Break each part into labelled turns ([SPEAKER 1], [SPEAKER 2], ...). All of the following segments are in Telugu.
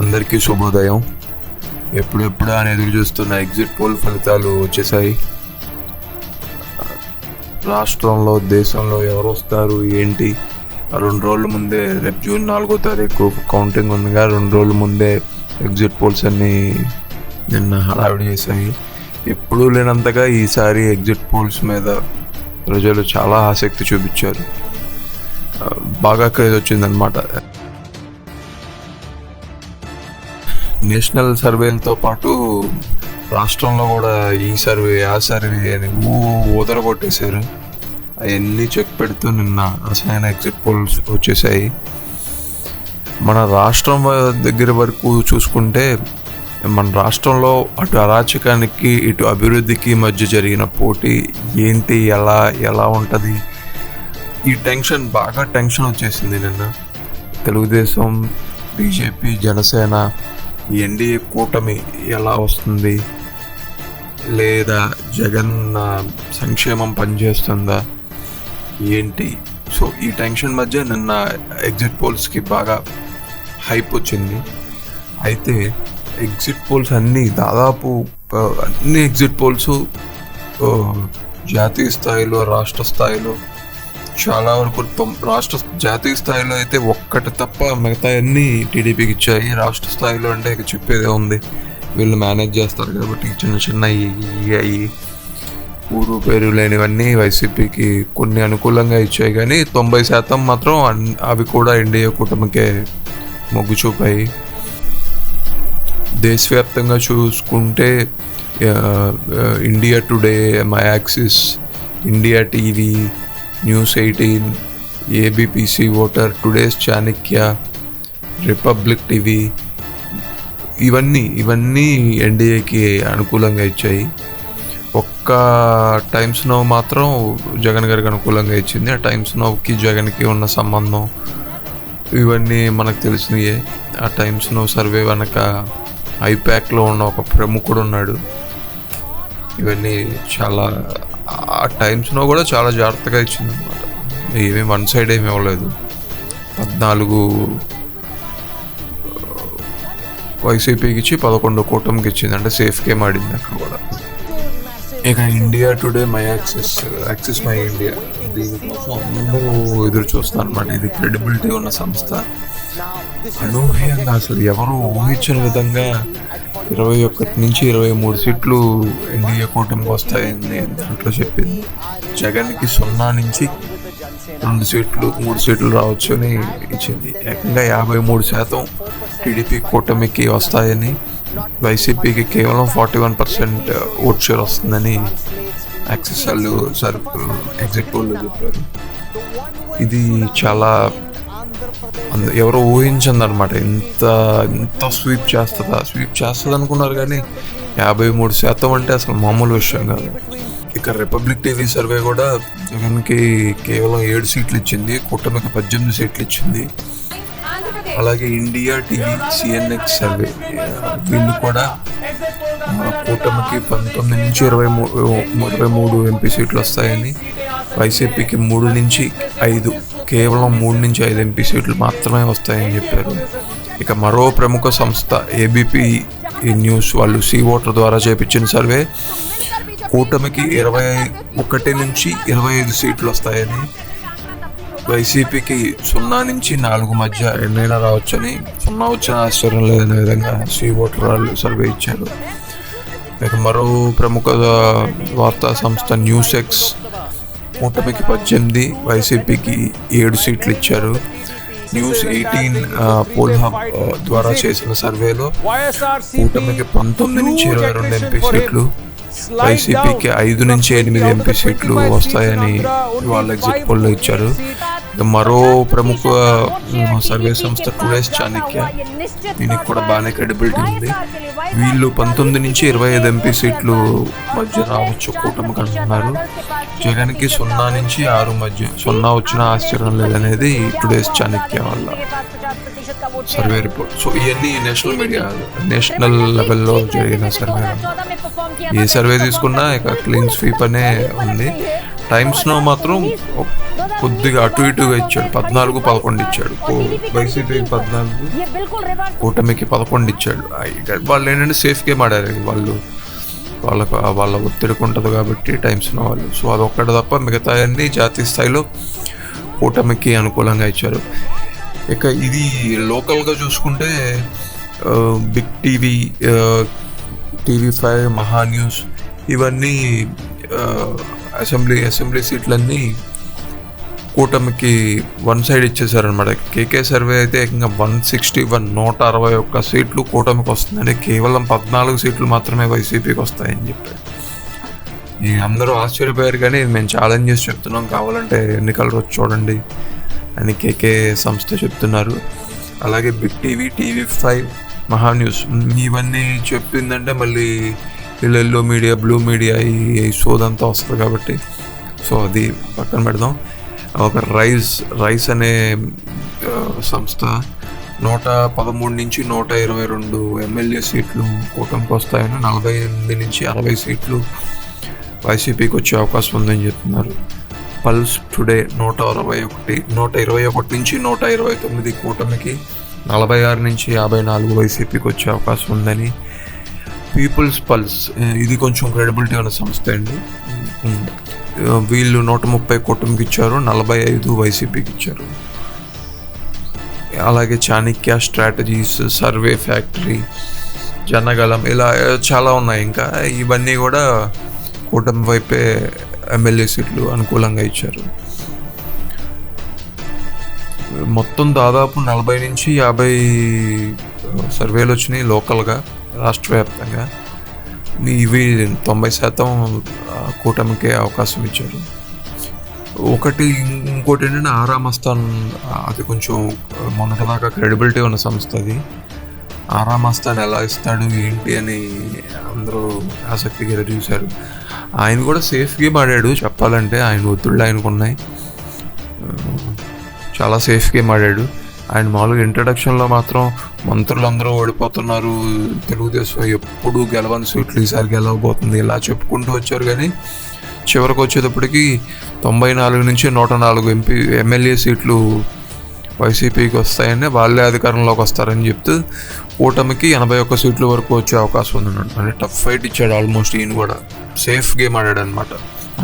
[SPEAKER 1] అందరికీ శుభోదయం. ఎప్పుడెప్పుడు అని ఎదురు చూస్తున్న ఎగ్జిట్ పోల్ ఫలితాలు వచ్చేసాయి. రాష్ట్రంలో దేశంలో ఎవరు వస్తారు ఏంటి? రెండు రోజుల ముందే రేపు జూన్ నాలుగో తారీఖు కౌంటింగ్ ఉందిగా. రెండు రోజుల ముందే ఎగ్జిట్ పోల్స్ అన్నీ నిన్న హడావిడి చేశాయి. ఎప్పుడూ లేనంతగా ఈసారి ఎగ్జిట్ పోల్స్ మీద ప్రజలు చాలా ఆసక్తి చూపించారు. బాగా క్రేజ్ వచ్చిందనమాట నేషనల్ సర్వేలతో పాటు రాష్ట్రంలో కూడా ఈ సర్వే ఆ సర్వే అని ఊ ఊదర కొట్టేశారు అవన్నీ చెక్ పెడుతూ నిన్న అసలైన ఎగ్జిట్ పోల్స్ వచ్చేసాయి మన రాష్ట్రం దగ్గర వరకు చూసుకుంటే మన రాష్ట్రంలో అటు అరాచకానికి ఇటు అభివృద్ధికి మధ్య జరిగిన పోటీ ఏంటి ఎలా ఎలా ఉంటుంది? ఈ టెన్షన్ బాగా టెన్షన్ వచ్చేసింది నిన్న. తెలుగుదేశం బీజేపీ జనసేన ఎన్డీఏ కూటమి ఎలా వస్తుంది? లేదా జగన్ సంక్షేమం పనిచేస్తుందా? ఏంటి? సో ఈ టెన్షన్ మధ్య నిన్న ఎగ్జిట్ పోల్స్కి బాగా హైప్ వచ్చింది. అయితే ఎగ్జిట్ పోల్స్ అన్నీ దాదాపు అన్ని ఎగ్జిట్ పోల్స్ జాతీయ స్థాయిలో రాష్ట్ర స్థాయిలో చాలా వరకు రాష్ట్ర జాతీయ స్థాయిలో అయితే ఒక్కటి తప్ప మిగతా అన్ని టీడీపీకి ఇచ్చాయి. రాష్ట్ర స్థాయిలో అంటే ఇక చెప్పేదే ఉంది. వీళ్ళు మేనేజ్ చేస్తారు కాబట్టి చిన్న చిన్న ఈ- ఊరు పేరు లేనివన్నీ వైసీపీకి కొన్ని అనుకూలంగా ఇచ్చాయి. కానీ తొంభై శాతం మాత్రం అన్- అవి కూడా ఎన్డీఏ కూటమికే మొగ్గు చూపాయి. దేశవ్యాప్తంగా చూసుకుంటే India Today My Axis India TV News Eighteen ABP C voter Today's Chanakya Republic TV ఇవన్నీ ఇవన్నీ ఎన్డీఏకి అనుకూలంగా ఇచ్చాయి. ఒక్క టైమ్స్ నో మాత్రం జగన్ గారికి అనుకూలంగా ఇచ్చింది. ఆ టైమ్స్ నోకి జగన్కి ఉన్న సంబంధం ఇవన్నీ మనకు తెలిసినయే. ఆ టైమ్స్ నో సర్వే వెనక ఐప్యాక్లో ఉన్న ఒక ప్రముఖుడు ఉన్నాడు. ఇవన్నీ చాలా ఆ టైమ్స్ నో కూడా చాలా జాగ్రత్తగా ఇచ్చింది అనమాట ఏమీ వన్ సైడ్ ఏమి ఇవ్వలేదు పద్నాలుగు వైసీపీకి ఇచ్చి పదకొండు కూటమికి ఇచ్చింది. అంటే సేఫ్ గేమ్ ఆడింది అక్కడ కూడా. ఇక India Today My Axis Axis My India దీనికోసం అందరూ ఎదురు చూస్తారు అనమాట ఇది క్రెడిబిలిటీ ఉన్న సంస్థ. అనూహ్యంగా అసలు ఎవరు ఊహించిన విధంగా ఇరవై ఒకటి నుంచి ఇరవై మూడు సీట్లు ఎన్డీఏ కూటమికి వస్తాయని దాంట్లో చెప్పింది. జగన్కి సున్నా నుంచి రెండు సీట్లు మూడు సీట్లు రావచ్చు అని ఇచ్చింది. ఏకంగా యాభై మూడు శాతం టీడీపీ కూటమికి వస్తాయని వైసీపీకి కేవలం forty one percent vote share వస్తుందని యాక్సెస్ వాళ్ళు సర్ ఎగ్జిట్ పోల్లో చెప్పారు. ఇది చాలా ఎవరో ఊహించింది అనమాట ఇంత ఇంత స్వీప్ చేస్తుందా? స్వీప్ చేస్తుంది అనుకున్నారు కానీ యాభై మూడు శాతం అంటే అసలు మామూలు విషయం కాదు. ఇక రిపబ్లిక్ టీవీ సర్వే కూడా జగన్కి కేవలం ఏడు సీట్లు ఇచ్చింది కూటమికి పద్దెనిమిది సీట్లు ఇచ్చింది అలాగే ఇండియా టీవీ సిఎన్ఎక్స్ సర్వే వీళ్ళు కూడా కూటమికి పంతొమ్మిది నుంచి ఇరవై మూడు ఇరవై మూడు ఎంపీ సీట్లు వస్తాయని వైసీపీకి మూడు నుంచి ఐదు. కేవలం మూడు నుంచి ఐదు ఎంపీ సీట్లు మాత్రమే వస్తాయని చెప్పారు. ఇక మరో ప్రముఖ సంస్థ ఏబిపి న్యూస్ వాళ్ళు సీ ఓటర్ ద్వారా చేపించిన సర్వే. కూటమికి ఇరవై ఒకటి నుంచి ఇరవై ఐదు సీట్లు వస్తాయని వైసీపీకి సున్నా నుంచి నాలుగు మధ్య ఎన్నైనా రావచ్చని సున్నా వచ్చిన ఆశ్చర్యం లేదనే విధంగా సీ ఓటర్ వాళ్ళు సర్వే ఇచ్చారు. ఇక మరో ప్రముఖ వార్తా సంస్థ న్యూస్ ఎక్స్ కూటమికి పద్దెనిమిది వైసీపీకి ఏడు సీట్లు ఇచ్చారు. న్యూస్ ఎయిటీన్ పోల్ హబ్ ద్వారా చేసిన సర్వేలో కూటమికి పంతొమ్మిది నుంచి ఇరవై రెండు ఎంపీ సీట్లు వైసీపీకి ఐదు నుంచి ఎనిమిది ఎంపీ సీట్లు వస్తాయని వాళ్ళ ఎగ్జిట్ పోల్లో ఇచ్చారు. మరో ప్రముఖ సర్వే సంస్థ టుడేస్ చాణక్య దీనికి కూడా బాగానే క్రెడిబిలిటీ ఉంది. వీళ్ళు పంతొమ్మిది నుంచి ఇరవై ఐదు ఎంపీ సీట్లు మధ్య రావచ్చు కూటమికి అంటున్నారు. జగన్కి సున్నా నుంచి ఆరు మధ్య సున్నా వచ్చిన ఆశ్చర్యం లేదనేది టుడేస్ చాణక్యం వల్ల. సర్వే రిపోర్ట్ సో ఇవన్నీ నేషనల్ మీడియా నేషనల్ లెవెల్లో జరిగిన సర్వే ఏ సర్వే తీసుకున్నా ఇక క్లీన్ స్వీప్ అనే ఉంది. టైమ్స్లో మాత్రం కొద్దిగా అటు ఇటుగా ఇచ్చాడు. పద్నాలుగు పదకొండు ఇచ్చాడు. వైసీపీకి పద్నాలుగు కూటమికి పదకొండు ఇచ్చాడు. వాళ్ళు ఏంటంటే సేఫ్గా ఆడారు వాళ్ళు. వాళ్ళకు వాళ్ళ ఒత్తిడికి ఉంటుంది కాబట్టి టైమ్స్ వాళ్ళు. సో అది ఒక్కటి తప్ప మిగతా అన్ని జాతీయ స్థాయిలో కూటమికి అనుకూలంగా ఇచ్చారు. ఇక ఇది లోకల్గా చూసుకుంటే big TV TV five Mahaa news ఇవన్నీ అసెంబ్లీ అసెంబ్లీ సీట్లన్నీ కూటమికి వన్ సైడ్ ఇచ్చేసారనమాట కేకే సర్వే అయితే ఏకంగా వన్ సిక్స్టీ వన్ నూట అరవై ఒక్క సీట్లు కూటమికి వస్తుందండి కేవలం పద్నాలుగు సీట్లు మాత్రమే వైసీపీకి వస్తాయని చెప్పారు. అందరూ ఆశ్చర్యపోయారు కానీ మేము ఛాలెంజ్ చేసి చెప్తున్నాం. కావాలంటే ఎన్నికల రోజు చూడండి అని కేకే సంస్థ చెప్తున్నారు. అలాగే big TV TV five Mahaa news. ఇవన్నీ చెప్పిందంటే మళ్ళీ ఎల్లో మీడియా బ్లూ మీడియా ఈ ఈ సోదంతా వస్తుంది కాబట్టి. సో అది పక్కన పెడదాం. ఒక రైస్ రైస్ అనే సంస్థ నూట పదమూడు నుంచి నూట ఇరవై రెండు ఎమ్మెల్యే సీట్లు కూటమికి వస్తాయని నలభై ఎనిమిది నుంచి అరవై సీట్లు వైసీపీకి వచ్చే అవకాశం ఉందని చెప్తున్నారు. పల్స్ టుడే నూట అరవై ఒకటి నూట ఇరవై ఒకటి నుంచి నూట ఇరవై తొమ్మిది కూటమికి నలభై ఆరు నుంచి యాభై నాలుగు వైసీపీకి వచ్చే అవకాశం ఉందని పీపుల్స్ పల్స్ ఇది కొంచెం క్రెడిబిలిటీ ఉన్న సంస్థ అండి. వీళ్ళు నూట ముప్పై కూటమికి ఇచ్చారు నలభై ఐదు వైసీపీకి ఇచ్చారు. అలాగే చాణిక్య స్ట్రాటజీస్ సర్వే ఫ్యాక్టరీ జనగలం ఇలా చాలా ఉన్నాయి. ఇంకా ఇవన్నీ కూడా కూటమి వైపే ఎమ్మెల్యే సీట్లు అనుకూలంగా ఇచ్చారు. మొత్తం దాదాపు నలభై నుంచి యాభై సర్వేలు వచ్చినాయి లోకల్గా రాష్ట్ర వ్యాప్తంగా ఇవి తొంభై శాతం కూటమికే అవకాశం ఇచ్చారు. ఒకటి ఇంకోటి ఏంటంటే ఆరామస్థాన్ అది కొంచెం మొన్నటిదాకా క్రెడిబిలిటీ ఉన్న సంస్థ అది. ఆరామస్థాన్ ఎలా ఇస్తాడు ఏంటి అని అందరూ ఆసక్తిగా ఎదురు చూశారు ఆయన కూడా సేఫ్గా ఆడాడు చెప్పాలంటే ఆయన ఒత్తిళ్ళు ఆయనకు ఉన్నాయి చాలా సేఫ్ గేమ్ ఆడాడు ఆయన మామూలుగా ఇంట్రడక్షన్లో మాత్రం మంత్రులందరూ ఓడిపోతున్నారు. తెలుగుదేశం ఎప్పుడు గెలవని సీట్లు ఈసారి గెలవబోతుంది ఇలా చెప్పుకుంటూ వచ్చారు కానీ చివరికి వచ్చేటప్పటికి తొంభై నాలుగు నుంచి నూట నాలుగు ఎంపీ ఎమ్మెల్యే సీట్లు వైసీపీకి వస్తాయని వాళ్ళే అధికారంలోకి వస్తారని చెప్తూ కూటమికి ఎనభై ఒక్క సీట్ల వరకు వచ్చే అవకాశం ఉంది అంటే టఫ్ ఫైట్ ఇచ్చాడు ఆల్మోస్ట్ ఈయన కూడా. సేఫ్ గేమ్ ఆడాడు అనమాట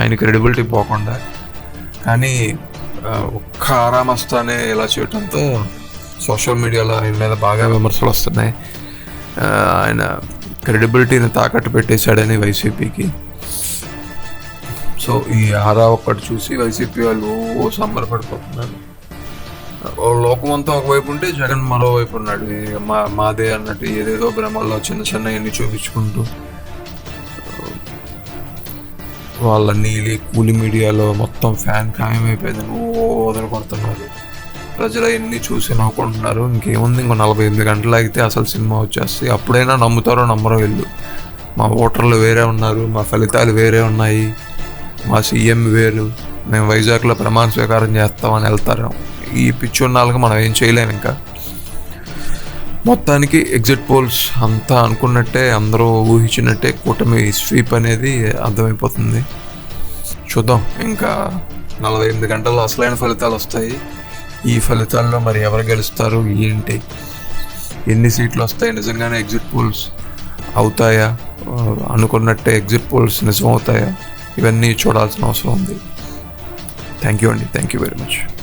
[SPEAKER 1] ఆయన క్రెడిబిలిటీ పోకుండా. కానీ ఒక్క ఆరామస్తానే ఇలా చేయడంతో సోషల్ మీడియాలో ఆయన మీద బాగా విమర్శలు వస్తున్నాయి. ఆయన క్రెడిబిలిటీని తాకట్టు పెట్టేశాడని వైసీపీకి. సో ఈ ఆరా ఒక్కటి చూసి వైసీపీ వాళ్ళు ఓ సంబరపడిపోతున్నారు. లోకం అంతా ఒకవైపు ఉంటే జగన్ మరోవైపు ఉన్నాడు. మా మాదే అన్నట్టు ఏదేదో భ్రమల్లో చిన్న చిన్న ఎన్ని చూపించుకుంటూ. వాళ్ళ నీలి కూలి మీడియాలో మొత్తం ఫ్యాన్ ఖాయమైపోయిందని ఓ వదలకొడుతున్నారు ప్రజలు ఎన్ని చూసి నవ్వుకుంటున్నారు? ఇంకేముంది? ఇంకో నలభై ఎనిమిది గంటలు అయితే అసలు సినిమా వచ్చేస్తే అప్పుడైనా నమ్ముతారో నమ్మరో వెళ్ళు మా ఓటర్లు వేరే ఉన్నారు మా ఫలితాలు వేరే ఉన్నాయి మా సీఎం వేరు. మేము వైజాగ్లో ప్రమాణ స్వీకారం చేస్తామని వెళ్తారు. ఈ పిచ్చున్నాళ్ళకి మనం ఏం చేయలేము ఇంకా. మొత్తానికి ఎగ్జిట్ పోల్స్ అంతా అనుకున్నట్టే అందరూ ఊహించినట్టే కూటమి స్వీప్ అనేది అర్థమైపోతుంది. చూద్దాం. ఇంకా నలభై ఎనిమిది గంటల్లో అసలైన ఫలితాలు వస్తాయి. ఈ ఫలితాల్లో మరి ఎవరు గెలుస్తారు? ఏంటి? ఎన్ని సీట్లు వస్తాయి? నిజంగానే ఎగ్జిట్ పోల్స్ అవుతాయా? అనుకున్నట్టే ఎగ్జిట్ పోల్స్ నిజం అవుతాయా ఇవన్నీ చూడాల్సిన అవసరం ఉంది. థ్యాంక్ యూ అండి. Thank you very much